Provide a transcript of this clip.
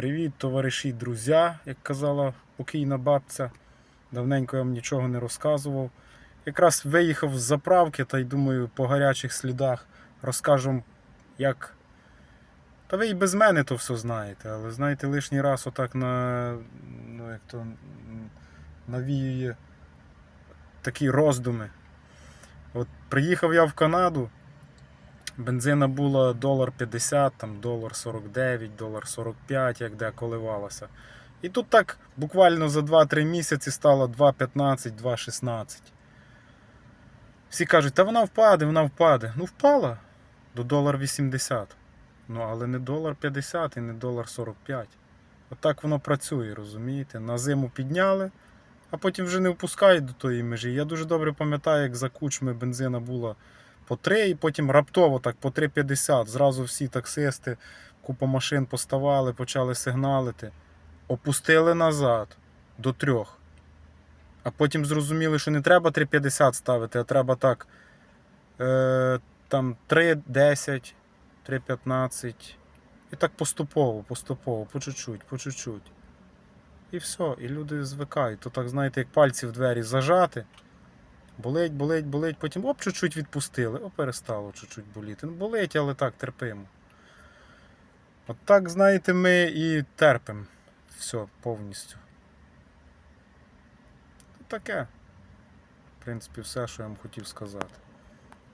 Привіт, товариші, друзі, як казала покійна бабця. Давненько я вам нічого не розказував. Якраз виїхав з заправки та й думаю, по гарячих слідах розкажу, як. Та ви і без мене то все знаєте, але знаєте, лишній раз отак на. Ну, як то навіює такі роздуми. От приїхав я в Канаду. Бензина була долар 50, там долар 49, долар 45, як де коливалася. І тут так буквально за 2-3 місяці стало 2,15, 2,16. Всі кажуть, та вона впаде, вона впаде. Ну впала до долар 80. Ну, але не долар 50 і не долар 45. Отак воно працює, розумієте? На зиму підняли, а потім вже не впускають до тої межі. Я дуже добре пам'ятаю, як за кучми бензина була по 3, і потім раптово так по 3,50. Зразу всі таксисти, купа машин поставали, почали сигналити. Опустили назад до 3. А потім зрозуміли, що не треба 3,50 ставити, а треба так. Е, там 3,10, 3,15. І так поступово, поступово, по чуть-чуть, по чуть-чуть. І все, і люди звикають. То так, знаєте, як пальці в двері зажати. Болить, болить, болить, потім оп, чуть-чуть відпустили, о, перестало чуть-чуть боліти. Ну, болить, але так, терпимо. От так, знаєте, ми і терпимо все повністю. Таке. В принципі, все, що я вам хотів сказати.